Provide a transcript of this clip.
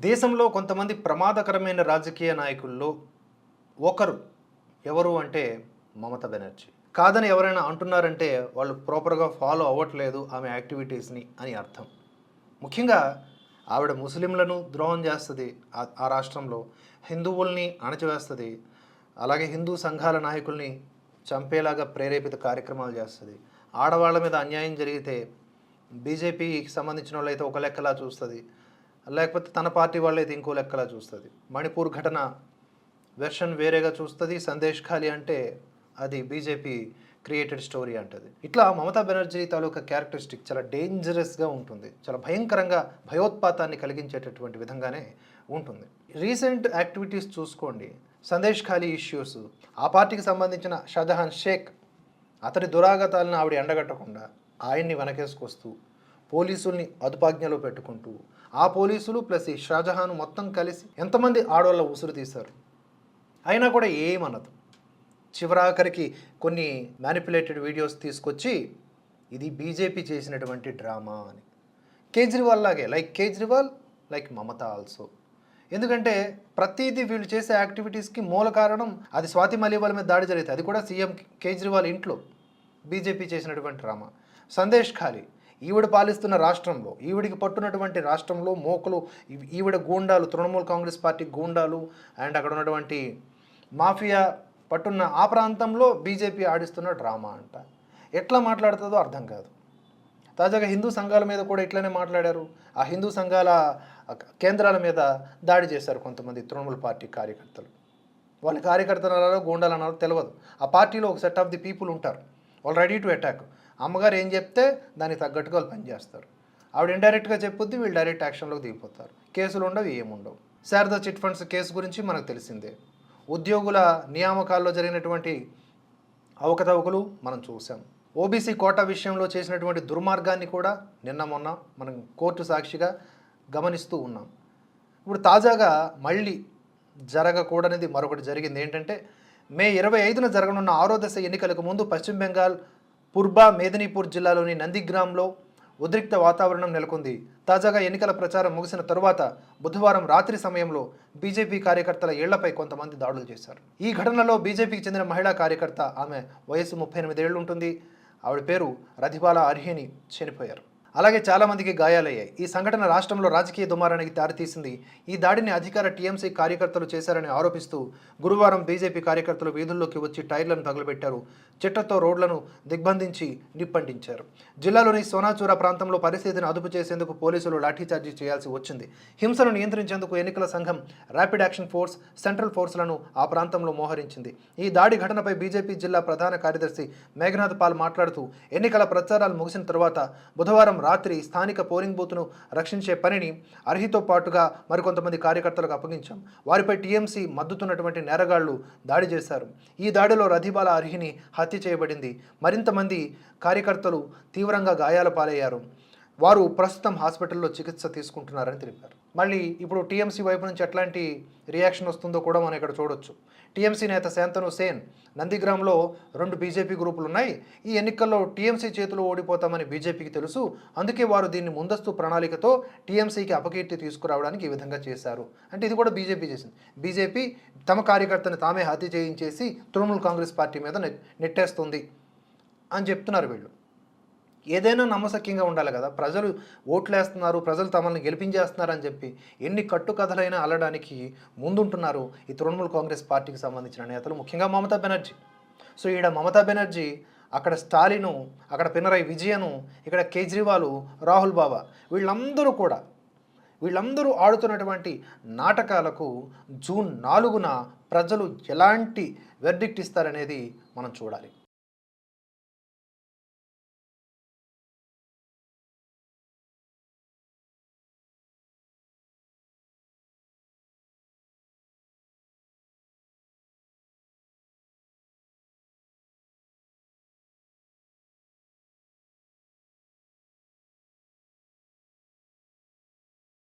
దేశంలో కొంతమంది ప్రమాదకరమైన రాజకీయ నాయకుల్లో ఒకరు ఎవరు అంటే మమతా బెనర్జీ. కాదని ఎవరైనా అంటున్నారంటే వాళ్ళు ప్రాపర్గా ఫాలో అవ్వట్లేదు ఆమె యాక్టివిటీస్ని అని అర్థం. ముఖ్యంగా ఆవిడ ముస్లింలను ద్రోహం చేస్తుంది ఆ- రాష్ట్రంలో హిందువుల్ని అణచివేస్తుంది అలాగే హిందూ సంఘాల నాయకుల్ని చంపేలాగా ప్రేరేపిత కార్యక్రమాలు చేస్తుంది. ఆడవాళ్ళ మీద అన్యాయం జరిగితే బీజేపీకి సంబంధించిన వాళ్ళైతే ఒక లెక్కలా చూస్తుంది. లేకపోతే తన పార్టీ వాళ్ళైతే ఇంకో లెక్కలా చూస్తుంది. మణిపూర్ ఘటన వెర్షన్ వేరేగా చూస్తుంది. సందేశ్ ఖాళీ అంటే అది బీజేపీ క్రియేటెడ్ స్టోరీ అంటది. ఇట్లా మమతా బెనర్జీ తాలూకా క్యారెక్టరిస్టిక్ చాలా డేంజరస్గా ఉంటుంది. చాలా భయంకరంగా భయోత్పాతాన్ని కలిగించేటటువంటి విధంగానే ఉంటుంది. రీసెంట్ యాక్టివిటీస్ చూసుకోండి. సందేశ్ ఖాళీ ఇష్యూస్ ఆ పార్టీకి సంబంధించిన షాజహాన్ షేక్ అతడి దురాగతాలను ఆవిడ ఎండగట్టకుండా ఆయన్ని వెనకేసుకొస్తూ పోలీసుల్ని అదుపాజ్ఞలో పెట్టుకుంటూ ఆ పోలీసులు ప్లస్ ఈ షాజహాన్ మొత్తం కలిసి ఎంతమంది ఆడవాళ్ళ ఉసురు తీశారు? అయినా కూడా ఏమనదు. చివరాఖరికి కొన్ని మ్యానిపులేటెడ్ వీడియోస్ తీసుకొచ్చి ఇది బీజేపీ చేసినటువంటి డ్రామా అని. కేజ్రీవాల్ లాగే like Kejriwal like Mamata also ఎందుకంటే ప్రతిదీ వీళ్ళు చేసే యాక్టివిటీస్కి మూల కారణం అది స్వాతి మలివాల మీద దాడి జరిగితే అది కూడా సీఎం కేజ్రీవాల్ ఇంట్లో బీజేపీ చేసినటువంటి డ్రామా. సందేశ్ ఖాళీ ఈవిడ పాలిస్తున్న రాష్ట్రంలో ఈవిడికి పట్టున్నటువంటి రాష్ట్రంలో మోకలు ఈవిడ గూండాలు తృణమూల్ కాంగ్రెస్ పార్టీ గూండాలు అండ్ అక్కడ ఉన్నటువంటి మాఫియా పట్టున్న ఆ ప్రాంతంలో బీజేపీ ఆడిస్తున్న డ్రామా అంట. ఎట్లా మాట్లాడుతుందో అర్థం కాదు. తాజాగా హిందూ సంఘాల మీద కూడా ఇట్లనే మాట్లాడారు. ఆ హిందూ సంఘాల కేంద్రాల మీద దాడి చేశారు కొంతమంది తృణమూల్ పార్టీ కార్యకర్తలు. వాళ్ళ కార్యకర్తలు అన్నారో గూండాలు తెలియదు ఆ పార్టీలో ఒక సెట్ ఆఫ్ ది పీపుల్ ఉంటారు. వాళ్ళు రెడీ టు అటాక్. అమ్మగారు ఏం చెప్తే దానికి తగ్గట్టుగా వాళ్ళు పనిచేస్తారు ఆవిడ ఇండైరెక్ట్గా చెప్పుద్ది వీళ్ళు డైరెక్ట్ యాక్షన్లోకి దిగిపోతారు. కేసులు ఉండవు ఏముండవు శారదా చిట్ ఫండ్స్ కేసు గురించి మనకు తెలిసిందే. ఉద్యోగుల నియామకాల్లో జరిగినటువంటి అవకతవకలు మనం చూసాం ఓబీసీ కోటా విషయంలో చేసినటువంటి దుర్మార్గాన్ని కూడా నిన్న మొన్న మనం కోర్టు సాక్షిగా గమనిస్తూ ఉన్నాం. ఇప్పుడు తాజాగా మళ్ళీ జరగకూడనిది మరొకటి జరిగింది. ఏంటంటే మే ఇరవై ఐదున జరగనున్న ఆరో దశ ఎన్నికలకు ముందు పశ్చిమ బెంగాల్ పుర్బా మేదినీపూర్ జిల్లాలోని నందిగ్రామ్లో ఉద్రిక్త వాతావరణం నెలకొంది. తాజాగా ఎన్నికల ప్రచారం ముగిసిన తరువాత బుధవారం రాత్రి సమయంలో బీజేపీ కార్యకర్తల ఏళ్ళపై కొంతమంది దాడులు చేశారు. ఈ ఘటనలో బీజేపీకి చెందిన మహిళా కార్యకర్త ఆమె వయసు ముప్పై ఎనిమిది ఏళ్ళు ఉంటుంది. ఆవిడ పేరు రధిబాల అర్హిని. చనిపోయారు. అలాగే చాలామందికి గాయాలయ్యాయి. ఈ సంఘటన రాష్ట్రంలో రాజకీయ దుమారానికి దారితీసింది ఈ దాడిని అధికార టీఎంసీ కార్యకర్తలు చేశారని ఆరోపిస్తూ గురువారం బీజేపీ కార్యకర్తలు వీధుల్లోకి వచ్చి టైర్లను తగులబెట్టారు. చెట్లతో రోడ్లను దిగ్బంధించి నిప్పంటించారు జిల్లాలోని సోనాచూర ప్రాంతంలో పరిస్థితిని అదుపు చేసేందుకు పోలీసులు లాఠీచార్జీ చేయాల్సి వచ్చింది. హింసను నియంత్రించేందుకు ఎన్నికల సంఘం ర్యాపిడ్ యాక్షన్ ఫోర్స్ సెంట్రల్ ఫోర్స్లను ఆ ప్రాంతంలో మోహరించింది. ఈ దాడి ఘటనపై బీజేపీ జిల్లా ప్రధాన కార్యదర్శి మేఘనాథ్ పాల్ మాట్లాడుతూ ఎన్నికల ప్రచారాలు ముగిసిన తర్వాత బుధవారం రాత్రి స్థానిక పోలింగ్ బూత్ను రక్షించే పనిని అర్హితో పాటుగా మరికొంతమంది కార్యకర్తలకు అప్పగించాం. వారిపై టీఎంసీ మద్దతున్నటువంటి నేరగాళ్ళు దాడి చేశారు. ఈ దాడిలో రధిబాల అర్హిని హత్య చేయబడింది. మరింతమంది కార్యకర్తలు తీవ్రంగా గాయాల పాలయ్యారు. వారు ప్రస్తుతం హాస్పిటల్లో చికిత్స తీసుకుంటున్నారని తెలిపారు. మళ్ళీ ఇప్పుడు టీఎంసీ వైపు నుంచి ఎట్లాంటి రియాక్షన్ వస్తుందో కూడా మనం ఇక్కడ చూడొచ్చు. టీఎంసీ నేత శాంతను సేన్ నందిగ్రామ్లో రెండు బీజేపీ గ్రూపులు ఉన్నాయి. ఈ ఎన్నికల్లో టీఎంసీ చేతిలో ఓడిపోతామని బీజేపీకి తెలుసు. అందుకే వారు దీన్ని ముందస్తు ప్రణాళికతో టీఎంసీకి అపకీర్తి తీసుకురావడానికి ఈ విధంగా చేశారు. అంటే ఇది కూడా బీజేపీ చేసింది. బీజేపీ తమ కార్యకర్తని తామే హత్య చేయించేసి తృణమూల్ కాంగ్రెస్ పార్టీ మీద నెట్- నెట్టేస్తుంది అని చెప్తున్నారు వీళ్ళు. ఏదైనా నమ్మశక్యంగా ఉండాలి కదా. ప్రజలు ఓట్లేస్తున్నారు ప్రజలు తమల్ని గెలిపించేస్తున్నారు అని చెప్పి ఎన్ని కట్టుకథలైనా అల్లడానికి ముందుంటున్నారు ఈ తృణమూల్ కాంగ్రెస్ పార్టీకి సంబంధించిన నేతలు ముఖ్యంగా మమతా బెనర్జీ. సో ఈడ మమతా బెనర్జీ అక్కడ స్టాలిను అక్కడ పినరై విజయను ఇక్కడ కేజ్రీవాల్ రాహుల్ బాబా వీళ్ళందరూ కూడా వీళ్ళందరూ ఆడుతున్నటువంటి నాటకాలకు జూన్ నాలుగున ప్రజలు ఎలాంటి వెర్డిక్ట్ ఇస్తారనేది మనం చూడాలి.